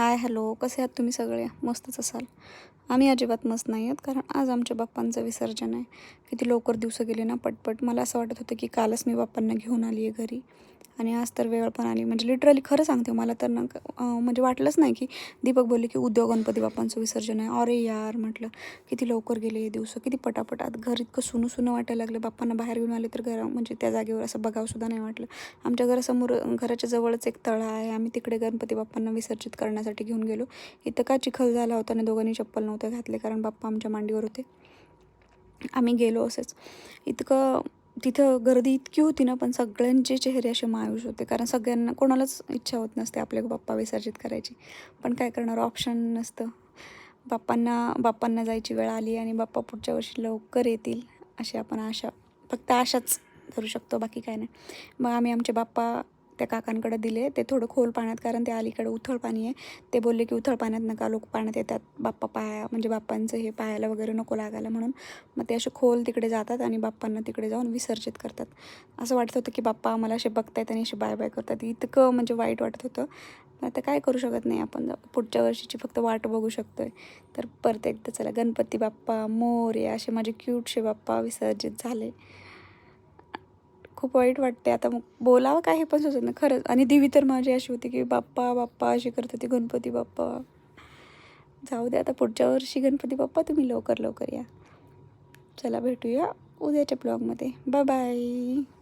Hi hello कसे आहात तुम्ही सगळे? मस्तच असाल. आम्ही अजिबात मस्त नाही आहेत कारण आज आमच्या बाप्पांचं विसर्जन आहे. किती लवकर दिवस गेले ना पटपट. मला असं वाटत होतं की कालच मी बाप्पांना घेऊन आली आहे घरी. आणि आज तर वेळ पण आली. म्हणजे लिटरली खरं सांगते मला तर ना म्हणजे वाटलंच नाही की दीपक बोलले की उद्या गणपती बाप्पांचं विसर्जन आहे. अरे यार म्हटलं किती लवकर गेले दिवस. किती पटापट. आत घर इतकं सुनं सुनं वाटायला लागलं. बाप्पांना बाहेर घेऊन आले तर घरा म्हणजे त्या जागेवर असं बघावंसुद्धा नाही वाटलं. आमच्या घरासमोर घराच्या जवळच एक तळा आहे. आम्ही तिकडे गणपती बाप्पांना विसर्जित करण्यासाठी घेऊन गेलो. इथं का चिखल झाला होता आणि दोघांनी चप्पल नव्हते घातले कारण बाप्पा आमच्या मांडीवर होते. आम्ही गेलो असेच. इतकं तिथं गर्दी इतकी होती ना पण सगळ्यांचे चेहरे असे मायूस होते कारण सगळ्यांना कोणालाच इच्छा होत नसते आपले बाप्पा विसर्जित करायची. पण काय करणार ऑप्शन नसतं. बाप्पांना बाप्पांना जायची वेळ आली आणि बाप्पा पुढच्या वर्षी लवकर येतील अशी आपण आशा फक्त आशाच धरू शकतो बाकी काय नाही. मग आम्ही आमचे बाप्पा त्या काकांकडे दिले. ते थोडं खोल पाण्यात कारण ते अलीकडे उथळ पाणी आहे. ते बोलले की उथळ पाण्यात नका लोक पाण्यात येतात. बाप्पा पाया म्हणजे बाप्पांचं हे पायाला वगैरे नको लागायला म्हणून. मग ते असे खोल तिकडे जातात आणि बाप्पांना तिकडे जाऊन विसर्जित करतात. असं वाटत होतं की बाप्पा आम्हाला असे बघतायत आणि असे बाय बाय करतात. इतकं म्हणजे वाईट वाटत होतं. आता काय करू शकत नाही आपण. पुढच्या वर्षीची फक्त वाट बघू शकतो आहे तर परत एकदा चला गणपती बाप्पा मोर या असे माझे क्यूटशे बाप्पा विसर्जित झाले. खूप वाईट वाटते आता मग बोलावं काय हे पण सुचत नाही. खरंच. आणि देवी तर माझी अशी होती की बाप्पा बाप्पा अशी करत होती गणपती बाप्पा. जाऊ दे आता पुढच्या वर्षी गणपती बाप्पा तुम्ही लवकर लवकर या. चला भेटूया उद्याच्या ब्लॉगमध्ये. Bye bye.